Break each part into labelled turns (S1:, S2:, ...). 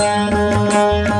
S1: Música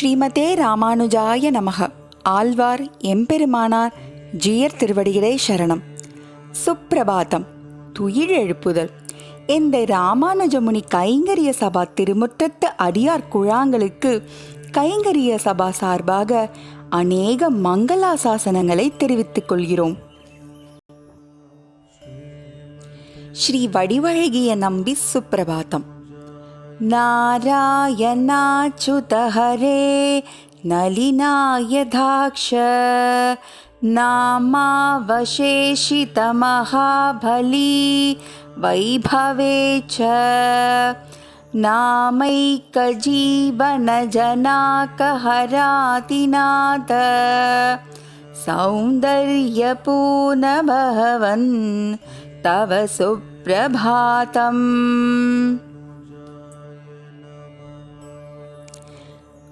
S2: ஸ்ரீமதே ராமானுஜாய நமக. ஆழ்வார் எம்பெருமானார் ஜியர் திருவடிகளே சரணம். சுப்பிரபாதம். துயில் எழுப்புதல் இந்த ராமானுஜமுனி கைங்கரிய சபா திருமுற்றத்து அடியார் குழாங்களுக்கு கைங்கரிய சபா சார்பாக அநேக மங்களாசாசனங்களை தெரிவித்துக் கொள்கிறோம். ஸ்ரீ வடிவழகிய நம்பி சுப்பிரபாதம். नारायणाच्युत हरे नलिनायधाक्ष नामावशेषितमहाबली वैभवे च। नामैकजीवनजनाकहरातिनाथ सौन्दर्यपूर्णभवन् तव सुप्रभातम्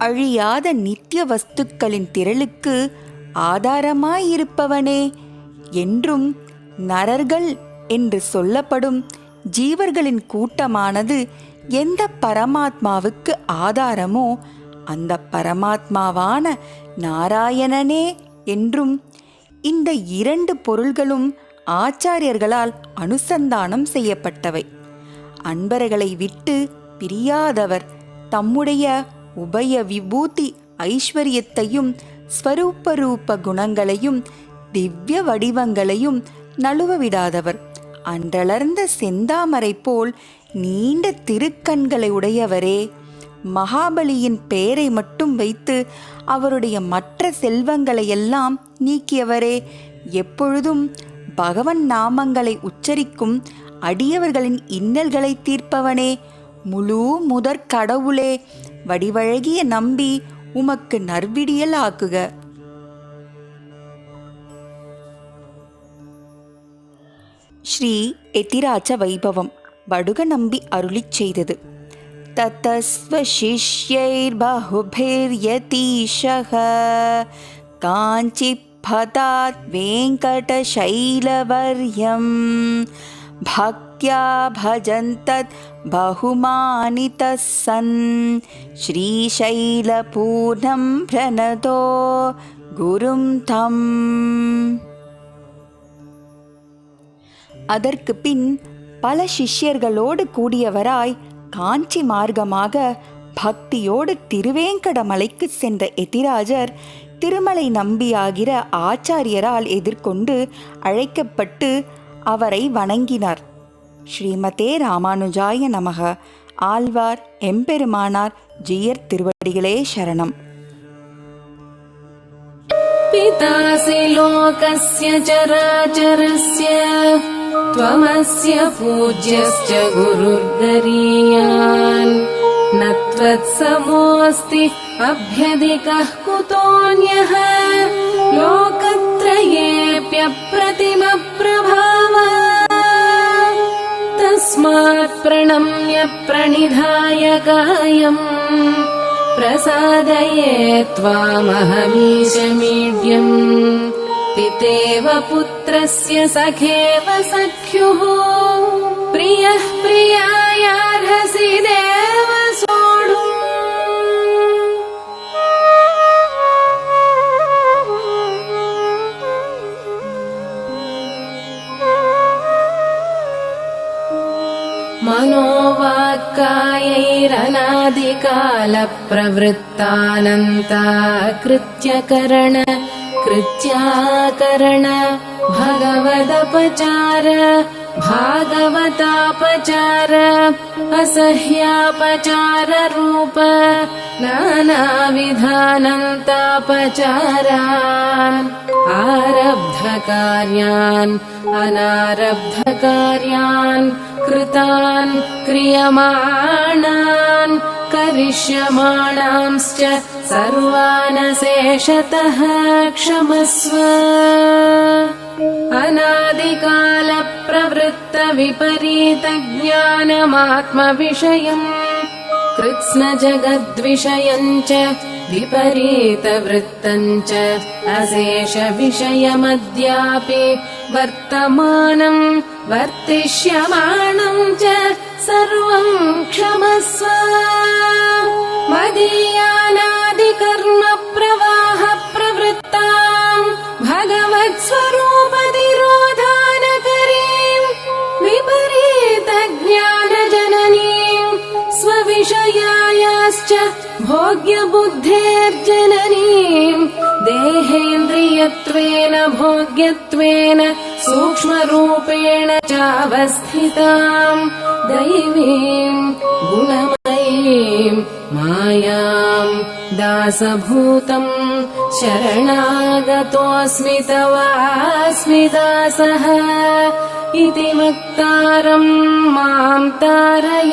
S2: அழியாத நித்திய வஸ்துக்களின் திரளுக்கு ஆதாரமாயிருப்பவனே என்றும் நரர்கள் என்று சொல்லப்படும் ஜீவர்களின் கூட்டமானது எந்த பரமாத்மாவுக்கு ஆதாரமோ அந்த பரமாத்மாவான நாராயணனே என்றும் இந்த இரண்டு பொருள்களும் ஆச்சாரியர்களால் அனுசந்தானம் செய்யப்பட்டவை. அன்பர்களை விட்டு பிரியாதவர் தம்முடைய உபய விபூதி ஐஸ்வர்யத்தையும் ஸ்வரூபரூப குணங்களையும் திவ்ய வடிவங்களையும் நழுவ விடாதவர் அன்றளர்ந்த செந்தாமரை போல் நீண்ட திருக்கண்களை உடையவரே. மகாபலியின் பெயரை மட்டும் வைத்து அவருடைய மற்ற செல்வங்களை எல்லாம் நீக்கியவரே. எப்பொழுதும் பகவன் நாமங்களை உச்சரிக்கும் அடியவர்களின் இன்னல்களை தீர்ப்பவனே. முழு முதற் கடவுளே. வடிவழகிய நம்பி உமக்கு நர்விடியல் ஆக்குக. ஸ்ரீ எதிராஜ வைபவம். வடுக நம்பி அருளி செய்தது. தத்தஸ்வசிஷ்யைர்பகுபிர்யதீஷக. காஞ்சி பதாத் வேங்கடசைலவர்யம் பக் भक्त्या भजन्तत् बहुमानितः सन् श्रीशैलपूर्णं प्रणतो गुरुं तम् அதற்கு பின் பல சிஷ்யர்களோடு கூடியவராய் காஞ்சி மார்க்கமாக பக்தியோடு திருவேங்கடமலைக்கு சென்ற எதிராஜர் திருமலை நம்பியாகிற ஆச்சாரியரால் எதிர்கொண்டு அழைக்கப்பட்டு அவரை வணங்கினார் ஸ்ரீமதே ராமானுஜாய நமக ஆழ்வார் எம்பெருமானார் ஜீயர் திருவடிகளே சரணம்
S3: पितासि लोकस्य चराचरस्य त्वमस्य पूज्यश्च गुरुर्गरीयान् न त्वत्समोऽस्ति अभ्यधिकः कुतोऽन्यः लोकत्रयेऽप्यप्रतिमप्रभाव तस्मात् प्रणम्य प्रणिधाय कायम् प्रसादये त्वामहमीशमीड्यम् पितेव पुत्रस्य सखेव सख्युः। प्रियः प्रियायार्हसि मनोवाक्कायैरनादिकालप्रवृत्तानन्ता कृत्यकरण कृत्याकरण भगवदपचार भागवतापचार असह्यापचार रूप नानाविधानन्तापचारान् आरब्धकार्यान् अनारब्धकार्यान् कृतान् क्रियमाणान् करिष्यमाणांश्च सर्वानशेषतः क्षमस्व। अनादिकालप्रवृत्तविपरीतज्ञानमात्मविषयम् कृत्स्नजगद्विषयम् च विपरीतवृत्तम् च अशेषविषयमद्यापि वर्तमानम् वर्तिष्यमाणम् च सर्वम् क्षमस्व। मदीयानादिकर्म प्रवाह प्रवृत्ताम् भगवत्स्वरूपतिरोधानकरीम् विपरीतज्ञानजननीम् स्वविषयायाश्च भोग्यबुद्धेर्जननीम् देहेन्द्रियत्वेन भोग्यत्वेन सूक्ष्मरूपेण चावस्थिताम् दैवीम् गुणमयीम् मायाम् दासभूतम् शरणागतोऽस्मि तवास्मि दासः। इति वक्तारम् माम् तारय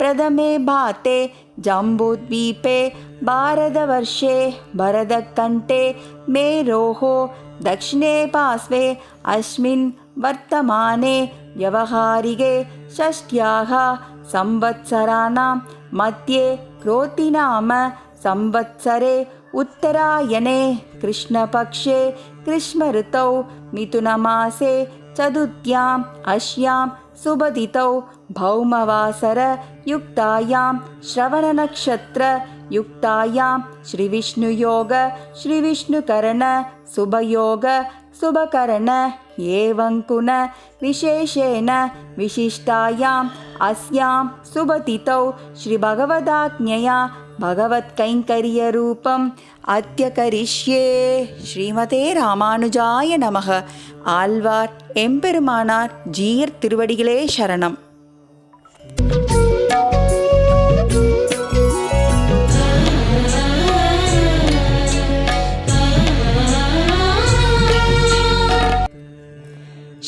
S2: प्रथमे भाते जम्बूद्वीपे भारतवर्षे भरतकण्ठे मेरोः दक्षिणे पार्श्वे अस्मिन् वर्तमाने व्यवहारिके षष्ट्याः संवत्सराणां मध्ये क्रोतिनाम संवत्सरे उत्तरायणे कृष्णपक्षे ग्रीष्मऋतौ मिथुनमासे चतुर्थ्याम् अस्यां सुबदितौ भौमवासरयुक्तायां श्रवणनक्षत्रयुक्तायां श्रीविष्णुयोग श्रीविष्णुकरण शुभयोग शुभकरण एवङ्कुन विशेषेण विशिष्टायाम् अस्यां सुबतितौ श्रीभगवदाज्ञया भगवत्कैङ्कर्यरूपम् अद्य करिष्ये ஸ்ரீமதே ராமானுஜாய நமக ஆழ்வார் எம்பெருமானார் ஜீயர் திருவடிகளே சரணம்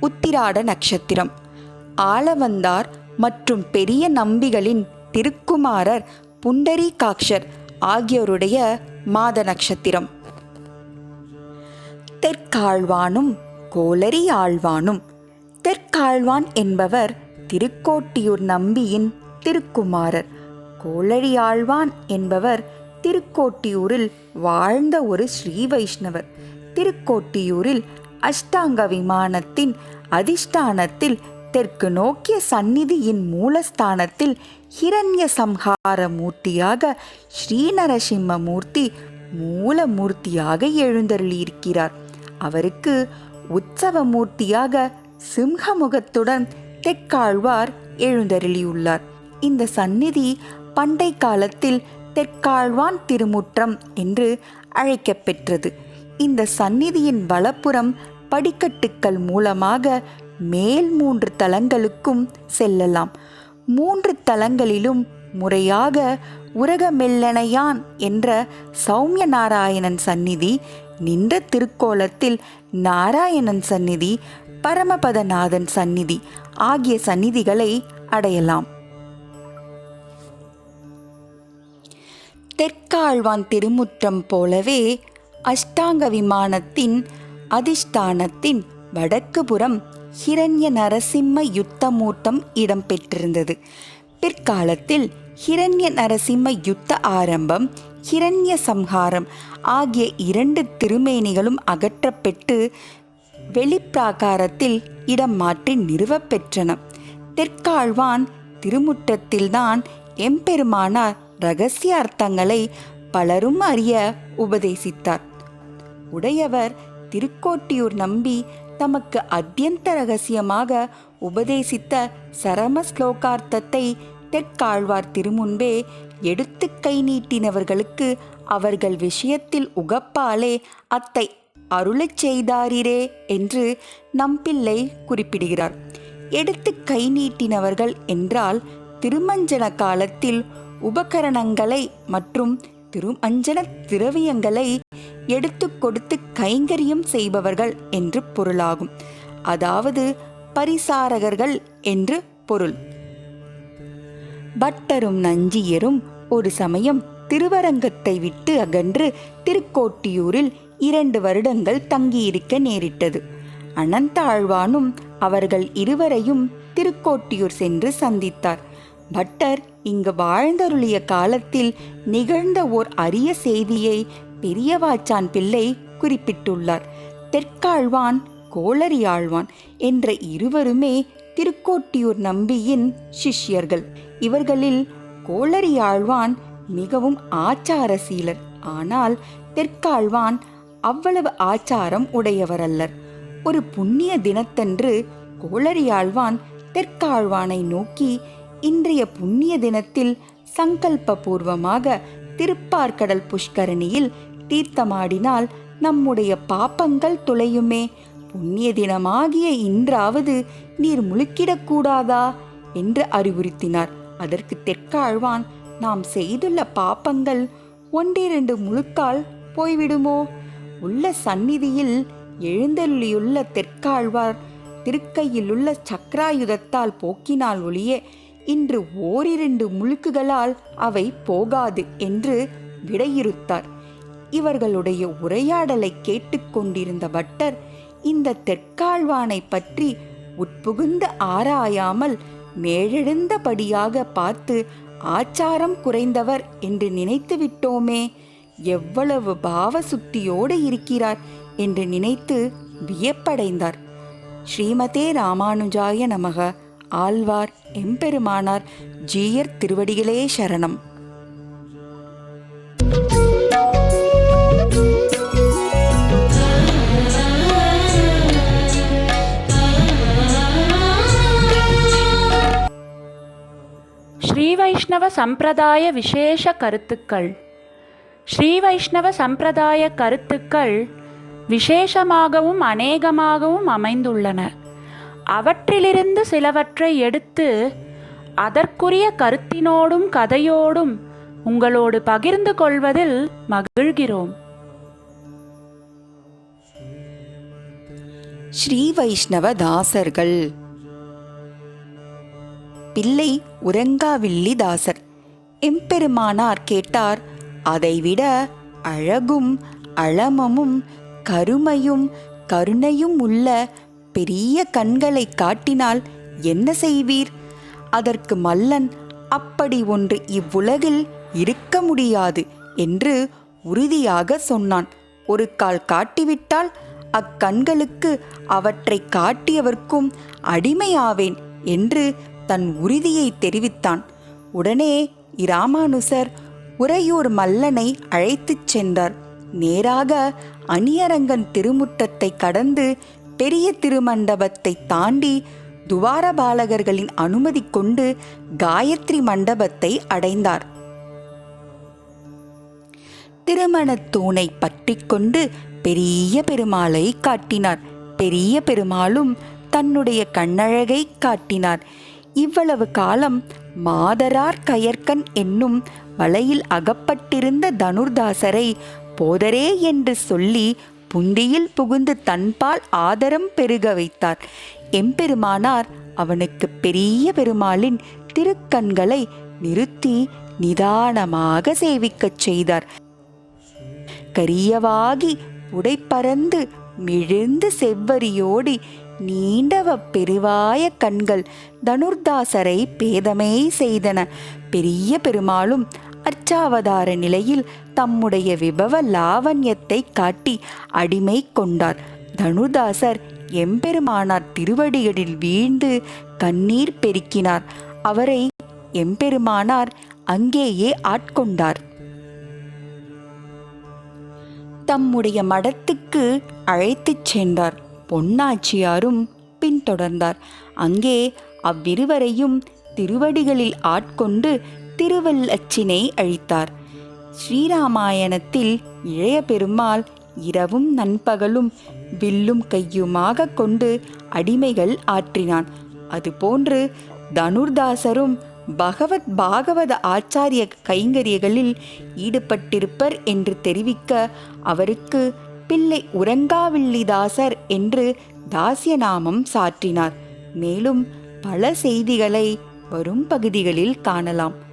S2: உத்திராட நட்சத்திரம். ஆளவந்தார் மற்றும் பெரிய நம்பிகளின் திருக்குமாரர் புண்டரீகாக்ஷர் ஆகியோருடைய மாத நட்சத்திரம். தெற்காழ்வானும் கோலரி ஆழ்வானும். தெற்காழ்வான் என்பவர் திருக்கோட்டியூர் நம்பியின் திருக்குமாரர். கோளரி ஆழ்வான் என்பவர் திருக்கோட்டியூரில் வாழ்ந்த ஒரு ஸ்ரீ வைஷ்ணவர். திருக்கோட்டியூரில் அஷ்டாங்க விமானத்தின் அதிஷ்டானத்தில் தெற்கு நோக்கிய சந்நிதியின் மூலஸ்தானத்தில் ஹிரண்ய சம்ஹார மூர்த்தியாக ஸ்ரீநரசிம்ம மூர்த்தி மூலமூர்த்தியாக எழுந்தருளியிருக்கிறார். அவருக்கு உற்சவ மூர்த்தியாக சிம்ஹமுகத்துடன் தெற்காழ்வார் எழுந்தருளியுள்ளார். இந்த சந்நிதி பண்டை காலத்தில் தெற்காழ்வான் திருமுற்றம் என்று அழைக்கப்பெற்றது. இந்த சந்நிதியின் வலப்புறம் படிக்கட்டுக்கள் மூலமாக மேல் மூன்று தலங்களுக்கும் செல்லலாம். மூன்று தலங்களிலும் முறையாக உரகமெல்லனையான் என்ற சௌமிய நாராயணன் சந்நிதி நின்ற திருக்கோலத்தில் நாராயணன் சந்நிதி பரமபதநாதன் சந்நிதி ஆகிய சந்நிதிகளை அடையலாம். தெற்காழ்வான் திருமுற்றம் போலவே அஷ்டாங்க விமானத்தின் அதிஷ்டானத்தின் வடக்கு புறம் ஹிரண்ய நரசிம்ம யுத்தமூர்த்தம் இடம்பெற்றிருந்தது. பிற்காலத்தில் ஹிரண்ய நரசிம்ம யுத்த ஆரம்பம் ஹிரண்ய சம்ஹாரம் ஆகிய இரண்டு திருமேனிகளும் அகற்றப்பட்டு வெளிப்பிராகாரத்தில் இடம் மாற்றி நிறுவப் பெற்றன. தெற்காழ்வான் திருமுற்றத்தில்தான் எம்பெருமானார் ரகசிய அர்த்தங்களை பலரும் அறிய உபதேசித்தார். உடையவர் திருக்கோட்டியூர் நம்பி தமக்கு அத்தியந்த ரகசியமாக உபதேசித்த சரம ஸ்லோகார்த்தத்தை தெற்காழ்வார் திருமுன்பே எடுத்து கை நீட்டினவர்களுக்கு அவர்கள் விஷயத்தில் உகப்பாலே அத்தை அருளச் செய்தாரிரே என்று நம்பிள்ளை குறிப்பிடுகிறார். எடுத்து கை நீட்டினவர்கள் என்றால் திருமஞ்சன காலத்தில் உபகரணங்களை மற்றும் திருமஞ்சன திரவியங்களை எடுத்து கொடுத்து கைங்கரியம் செய்பவர்கள் என்று பொருளாகும். அதாவது பரிசாரகர்கள் என்று பொருள். பட்டரும் நஞ்சியரும் ஒரு சமயம் திருவரங்கத்தை விட்டு அகன்று திருக்கோட்டியூரில் இரண்டு வருடங்கள் தங்கியிருக்க நேரிட்டது. அனந்த ஆழ்வானும் அவர்கள் இருவரையும் திருக்கோட்டியூர் சென்று சந்தித்தார். பட்டர் இங்கு வாழ்ந்தருளிய காலத்தில் நிகழ்ந்த ஓர் அரிய செய்தியை பெரியவாச்சான் பிள்ளை குறிப்பிட்டுள்ளார். தெற்காழ்வான் கோளரியாழ்வான் என்ற இருவருமே திருக்கோட்டியூர் நம்பியின் சிஷ்யர்கள். இவர்களில் கோளரியாழ்வான் மிகவும் ஆச்சாரசீலர். ஆனால் தெற்காழ்வான் அவ்வளவு ஆச்சாரம் உடையவரல்லர். ஒரு புண்ணிய தினத்தன்று கோளரியாழ்வான் தெற்காழ்வானை நோக்கி இன்றைய புண்ணிய தினத்தில் சங்கல்பூர்வமாக திருப்பார்கடல் புஷ்கரணியில் தீர்த்தமாடினால் நம்முடைய பாப்பங்கள் துளையுமே. புண்ணிய தினமாகிய இன்றாவது நீர் முழுக்கிடக்கூடாதா? என்று அறிவுறுத்தினார். அதற்கு தெற்காழ்வான் நாம் செய்துள்ள பாப்பங்கள் ஒன்றிரண்டு முழுக்கால் போய்விடுமோ? உள்ள சந்நிதியில் எழுந்தருளியுள்ள தெற்காழ்வார் திருக்கையிலுள்ள சக்கராயுதத்தால் போக்கினால் ஒளியே இன்று ஓரிரண்டு முழுக்குகளால் அவை போகாது என்று விடையிறுத்தார். இவர்களுடைய உரையாடலை கேட்டுக்கொண்டிருந்த பட்டர் இந்த தெற்காழ்வானை பற்றி உட்புகுந்து ஆராயாமல் மேலெழுந்தபடியாக பார்த்து ஆச்சாரம் குறைந்தவர் என்று நினைத்து விட்டோமே எவ்வளவு பாவசுத்தியோடு இருக்கிறார் என்று நினைத்து வியப்படைந்தார். ஸ்ரீமதே ராமானுஜாய நமக. ஆழ்வார் எம்பெருமானார் ஜீயர் திருவடிகளே சரணம்.
S4: ஸ்ரீ வைஷ்ணவ சம்பிரதாய விசேஷ கருத்துக்கள். ஸ்ரீ வைஷ்ணவ சம்பிரதாய கருத்துக்கள் விசேஷமாகவும் அநேகமாகவும் அமைந்துள்ளன. அவற்றிலிருந்து சிலவற்றை எடுத்து அதற்குரிய கருத்தினோடும் கதையோடும் உங்களோடு பகிர்ந்து கொள்வதில் மகிழ்கிறோம்.
S2: ஸ்ரீ வைஷ்ணவ தாசர்கள். பிள்ளை உரங்காவில்லி தாசர். எம்பெருமானார் கேட்டார் அதைவிட அழகும் அளமமும் கருமையும் கருணையும் உள்ள பெரிய கண்களை காட்டினால் என்ன செய்வீர்? அதற்கு மல்லன் அப்படி ஒன்று இவ்வுலகில் இருக்க முடியாது என்று உறுதியாக சொன்னான். ஒரு கால் காட்டிவிட்டால் அக்கண்களுக்கு அவற்றை காட்டியவர்க்கும் அடிமையாவேன் என்று தன் உறுதியை தெரிவித்தான். உடனே இராமானுசர் உறையூர் மல்லனை அழைத்துச் சென்றார். நேராக அணியரங்கன் திருமுற்றத்தை கடந்து பெரிய திருமண்டபத்தை தாண்டி துவாரபாலகர்களின் அனுமதி கொண்டு காயத்ரி மண்டபத்தை அடைந்தார். திருமணத் தூணை பற்றி கொண்டு பெரிய பெருமாளை காட்டினார். பெரிய பெருமாளும் தன்னுடைய கண்ணழகை காட்டினார். இவ்வளவு காலம் மாதரார் கயற்கன் என்னும் வலையில் அகப்பட்டிருந்த தனுர்தாசரை போதரே என்று சொல்லி புண்டியில் புகுந்து தன்பால் ஆதரம் பெருக வைத்தார். எம்பெருமானார் அவனுக்கு பெரிய பெருமாளின் திருக்கண்களை நிறுத்தி நிதானமாக சேவிக்கச் செய்தார். கரியவாகி உடைப்பறந்து மிழுந்து செவ்வரியோடி நீண்டவ பெருவாய கண்கள் தனுர்தாசரை பேதமே செய்தன. பெரிய பெருமாளும் அர்ச்சாவதார நிலையில் தம்முடைய விபவ லாவண்யத்தை காட்டி அடிமை கொண்டார். தனுதாசர் எம்பெருமானார் திருவடிகளில் வீழ்ந்து கண்ணீர் பெருக்கினார். அவரை எம்பெருமானார் அங்கேயே ஆட்கொண்டார். தம்முடைய மடத்துக்கு அழைத்துச் சென்றார். பொன்னாச்சியாரும் பின்தொடர்ந்தார். அங்கே அவ்விருவரையும் திருவடிகளில் ஆட்கொண்டு திருவல்லச்சினை அழித்தார். ஸ்ரீராமாயணத்தில் இளைய பெருமாள் இரவும் நண்பகலும் வில்லும் கையுமாக கொண்டு அடிமைகள் ஆற்றினான். அதுபோன்று தனுர்தாசரும் பகவத் பாகவத ஆச்சாரிய கைங்கரியங்களில் ஈடுபட்டிருப்பர் என்று தெரிவிக்க அவருக்கு பிள்ளை உரங்காவில்லிதாசர் என்று தாசிய நாமம் சாற்றினார். மேலும் பல செய்திகளை வரும் பகுதிகளில் காணலாம்.